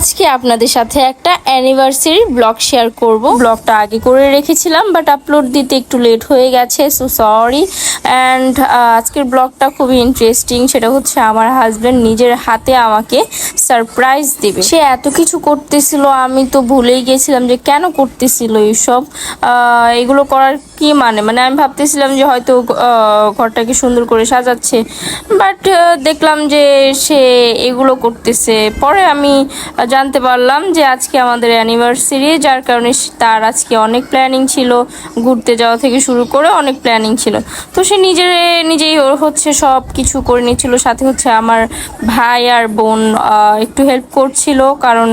আজকে আপনাদের সাথে একটা অ্যানিভার্সারি ব্লগ শেয়ার করব। ব্লগটা আগে করে রেখেছিলাম বাট আপলোড দিতে একটু লেট হয়ে গেছে সো সরি অ্যান্ড আজকের ব্লগটা খুবই ইন্টারেস্টিং সেটা হচ্ছে আমার হাজব্যান্ড নিজের হাতে আমাকে সারপ্রাইজ দেবে। সে এত কিছু করতেছিল, আমি তো ভুলেই গেছিলাম যে কেন করতেছিল এইসব। এগুলো করার কি মানে? মানে আমি ভাবতেছিলাম যে হয়তো ঘরটাকে সুন্দর করে সাজাচ্ছে বাট দেখলাম যে সে এগুলো করতেছে। পরে আমি জানতে পারলাম যে আজকে আমাদের অ্যানিভার্সারি যার কারণে তার আজকে অনেক প্ল্যানিং ছিল, ঘুরতে যাওয়া থেকে শুরু করে অনেক প্ল্যানিং ছিল। তো সে নিজের, নিজেই ওর হচ্ছে সব কিছু করে নিচ্ছিল, সাথে হচ্ছে আমার ভাই আর বোন একটু হেল্প করছিল, কারণ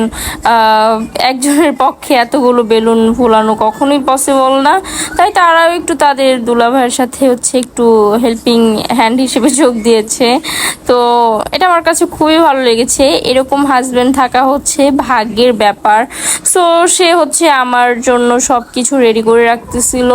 একজনের পক্ষে এতগুলো বেলুন ফুলানো কখনোই পসিবল না। তাই তারাও একটু তাদের দুলাভাইয়ের সাথে হচ্ছে একটু হেল্পিং হ্যান্ড হিসেবে যোগ দিয়েছে। তো এটা আমার কাছে খুবই ভালো লেগেছে। এরকম হাজব্যান্ড থাকা হচ্ছে ভাগ্যের ব্যাপার। সো সে হচ্ছে আমার জন্য সব কিছু রেডি করে রাখতেছিল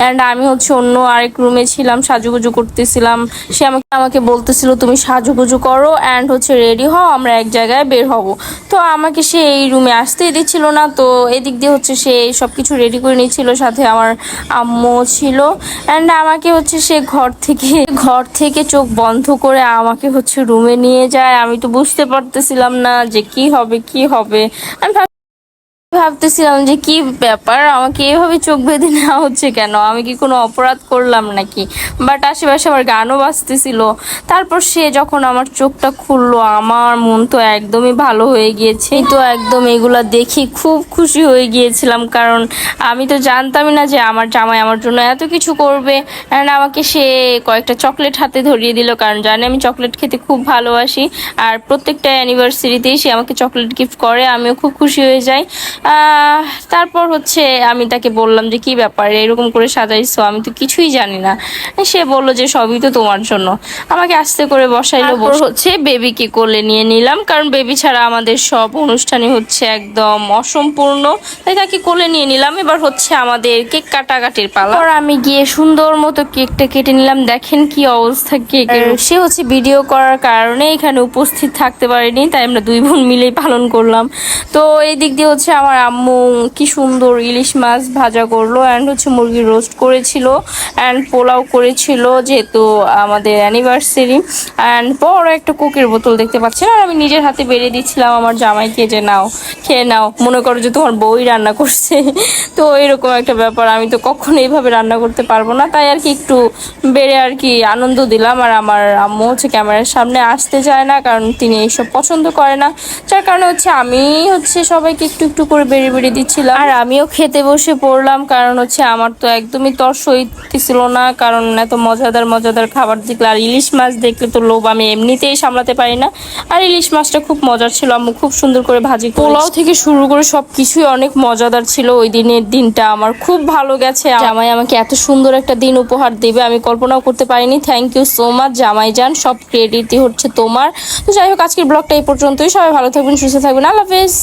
অ্যান্ড আমি হচ্ছে অন্য আরেক রুমে ছিলাম, সাজুগুজু করতেছিলাম। সে আমাকে আমাকে বলতেছিল, তুমি সাজুগুজু করো অ্যান্ড হচ্ছে রেডি হও, আমরা এক জায়গায় বের হব। তো আমাকে সে এই রুমে আসতেই দিচ্ছিল না। তো এদিক দিয়ে হচ্ছে সে সব কিছু রেডি করে নিচ্ছিল, সাথে আমার আম্মু ছিল। অ্যান্ড আমাকে হচ্ছে সে ঘর থেকে ঘর থেকে চোখ বন্ধ করে আমাকে হচ্ছে রুমে নিয়ে যায়। আমি তো বুঝতে পারতেছিলাম না যে কি হবে কি হবে? আমি ভাবতেছিলাম যে কি ব্যাপার? আমাকে এভাবে চোখ বেঁধে নেওয়া হচ্ছে কেন? আমি কি কোনো অপরাধ করলাম নাকি? বাট আশেপাশে আমার গানও বাজতেছিল। তারপর সে যখন আমার চোখটা খুললো, আমার মন তো একদমই ভালো হয়ে গিয়েছে। তো একদম এগুলা দেখি খুব খুশি হয়ে গিয়েছিলাম, কারণ আমি তো জানতামই না যে আমার জামাই আমার জন্য এত কিছু করবে। অ্যান্ড আমাকে সে কয়েকটা চকলেট হাতে ধরিয়ে দিল, কারণ জানে আমি চকলেট খেতে খুব ভালোবাসি। আর প্রত্যেকটা অ্যানিভার্সারিতেই সে আমাকে চকলেট গিফট করে, আমিও খুব খুশি হয়ে যাই। তারপর হচ্ছে আমি তাকে বললাম যে কি ব্যাপার? এরকম করে সাজাইছো? আমি তো কিছুই জানি না। সে বলল যে সবই তো তোমার জন্য। আমাকে আস্তে করে বসাইলো হচ্ছে বেবিকে কোলে নিয়ে নিলাম। কারণ বেবি ছাড়া আমাদের সব অনুষ্ঠানই হচ্ছে একদম অসম্পূর্ণ। তাই তাকে কোলে নিয়ে নিলাম। এবার হচ্ছে আমাদের কেক কাটাকাটির পালা। আর আমি গিয়ে সুন্দর মতো কেকটা কেটে নিলাম। দেখেন কি অবস্থা কেকের। সে হচ্ছে ভিডিও করার কারণে এখানে উপস্থিত থাকতে পারেনি। তাই আমরা দুই বোন মিলেই পালন করলাম। তো এই দিক দিয়ে হচ্ছে আমার আম্মু কি সুন্দর ইলিশ মাছ ভাজা করল অ্যান্ড হচ্ছে মুরগি রোস্ট করেছিল অ্যান্ড পোলাও করেছিল যেহেতু আমাদের অ্যানিভার্সারি অ্যান্ড বড় একটা কোকের বোতল দেখতে পাচ্ছি আর আমি নিজের হাতে বেরিয়ে দিচ্ছিলাম আমার জামাইকে যে নাও, খেয়ে নাও, মনে করো যে তোমার বউই রান্না করছে। তো এরকম একটা ব্যাপার, আমি তো কখনো এইভাবে রান্না করতে পারব না। তাই আর কি একটু বেড়ে আর কি আনন্দ দিলাম আর আমার আম্মু হচ্ছে ক্যামেরার সামনে আসতে চায় না, কারণ তিনি এইসব পছন্দ করে না। যার কারণে হচ্ছে আমি হচ্ছে সবাইকে একটু একটু করে বেড়ে বেড়ে দিচ্ছিলাম। আর আমিও খেতে বসে পড়লাম কারণ হচ্ছে আমার তো একদমই তর সইতেছিল না কারণ এত মজাদার মজাদার খাবার দেখলে আর ইলিশ মাছ দেখলে তো লোভ আমি এমনিতেই সামলাতে পারি না। আর ইলিশ মাছটা খুব মজার ছিল আমি খুব সুন্দর করে ভাজি পোলাও থেকে শুরু করে সব কিছুই অনেক মজাদার ছিল ওই দিনের দিনটা আমার খুব ভালো গেছে। জামাই আমাকে এত সুন্দর একটা দিন উপহার দেবে আমি কল্পনাও করতে পারিনি। থ্যাংক ইউ সো মাচ জামাই যান সব ক্রেডিটই হচ্ছে তোমার। তো যাই হোক আজকের ব্লগটা এই পর্যন্তই সবাই ভালো থাকবেন সুস্থ থাকবেন আল্লাহ হাফেজ।